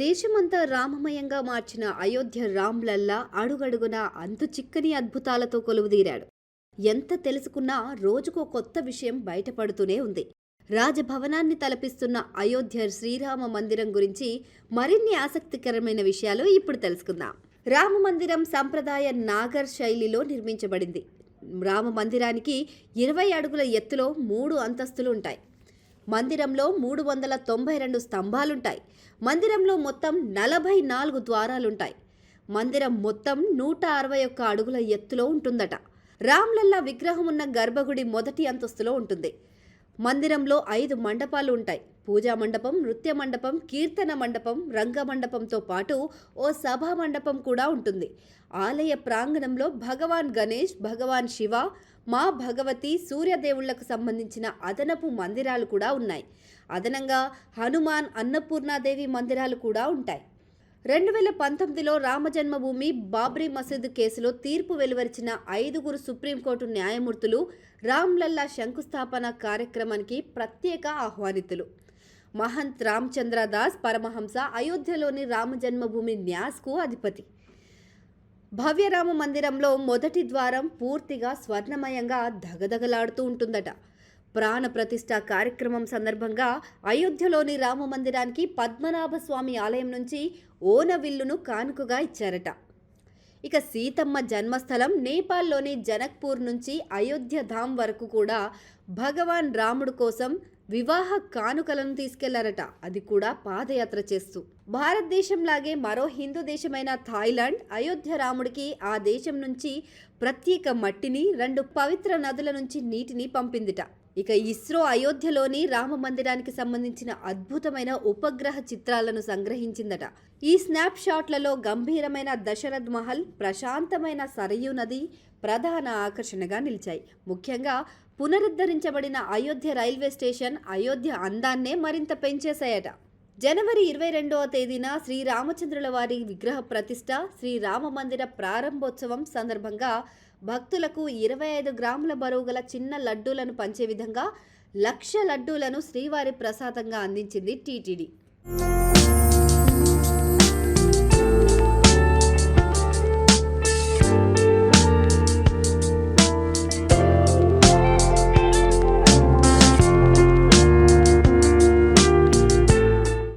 దేశమంతా రామమయంగా మార్చిన అయోధ్య రామ్లల్లా అడుగడుగున అంతు చిక్కని అద్భుతాలతో కొలువుదీరాడు. ఎంత తెలుసుకున్నా రోజుకో కొత్త విషయం బయటపడుతూనే ఉంది. రాజభవనాన్ని తలపిస్తున్న అయోధ్య శ్రీరామ మందిరం గురించి మరిన్ని ఆసక్తికరమైన విషయాలు ఇప్పుడు తెలుసుకుందాం. రామ మందిరం సంప్రదాయ నాగర్ శైలిలో నిర్మించబడింది. రామ మందిరానికి ఇరవై అడుగుల ఎత్తులో మూడు అంతస్తులు ఉంటాయి. మందిరంలో మూడు వందల తొంభై రెండు స్తంభాలుంటాయి. మందిరంలో మొత్తం నలభై నాలుగు ద్వారాలుంటాయి. మందిరం మొత్తం నూట అరవై ఒక్క అడుగుల ఎత్తులో ఉంటుందట. రామ్లల్లా విగ్రహం ఉన్న గర్భగుడి మొదటి అంతస్తులో ఉంటుంది. మందిరంలో ఐదు మండపాలు ఉంటాయి పూజా మండపం నృత్య మండపం కీర్తన మండపం రంగ మండపంతో పాటు ఓ సభా మండపం కూడా ఉంటుంది. ఆలయ ప్రాంగణంలో భగవాన్ గణేష్ భగవాన్ శివ మా భగవతి సూర్యదేవుళ్ళకు సంబంధించిన అదనపు మందిరాలు కూడా ఉన్నాయి. అదనంగా హనుమాన్ అన్నపూర్ణాదేవి మందిరాలు కూడా ఉంటాయి. రెండు వేల పంతొమ్మిదిలో రామజన్మభూమి బాబ్రీ మసీదు కేసులో తీర్పు వెలువరిచిన ఐదుగురు సుప్రీంకోర్టు న్యాయమూర్తులు రామ్లల్లా శంకుస్థాపన కార్యక్రమానికి ప్రత్యేక ఆహ్వానితులు. మహంత్ రామచంద్ర దాస్ పరమహంస అయోధ్యలోని రామజన్మభూమి న్యాస్కు అధిపతి. భవ్యరామ మందిరంలో మొదటి ద్వారం పూర్తిగా స్వర్ణమయంగా ధగధగలాడుతూ ఉంటుందట. ప్రాణ ప్రతిష్ఠ కార్యక్రమం సందర్భంగా అయోధ్యలోని రామ మందిరానికి పద్మనాభ స్వామి ఆలయం నుంచి ఓనవిల్లును కానుకగా ఇచ్చారట. ఇక సీతమ్మ జన్మస్థలం నేపాల్లోని జనక్పూర్ నుంచి అయోధ్య ధామ్ వరకు కూడా భగవాన్ రాముడు కోసం వివాహ కానుకలను తీసుకెళ్ళారట. అది కూడా పాదయాత్ర చేస్తూ. భారతదేశంలాగే మరో హిందూ దేశమైన థాయిలాండ్ అయోధ్య రాముడికి ఆ దేశం నుంచి ప్రత్యేక మట్టిని రెండు పవిత్ర నదుల నుంచి నీటిని పంపిందిట. ఇక ఇస్రో అయోధ్యలోని రామ మందిరానికి సంబంధించిన అద్భుతమైన ఉపగ్రహ చిత్రాలను సంగ్రహించిందట. ఈ స్నాప్ షాట్లలో గంభీరమైన దశరథ్ మహల్ ప్రశాంతమైన సరయూ నది ప్రధాన ఆకర్షణగా నిలిచాయి. ముఖ్యంగా పునరుద్ధరించబడిన అయోధ్య రైల్వే స్టేషన్ అయోధ్య అందాన్నే మరింత పెంచేశాయట. జనవరి ఇరవై రెండవ తేదీన శ్రీరామచంద్రుల వారి విగ్రహ ప్రతిష్ట శ్రీరామ మందిర ప్రారంభోత్సవం సందర్భంగా భక్తులకు ఇరవై ఐదు గ్రాముల బరువు గల చిన్న లడ్డూలను పంచే విధంగా లక్ష లడ్డూలను శ్రీవారి ప్రసాదంగా అందించింది టీటీడీ.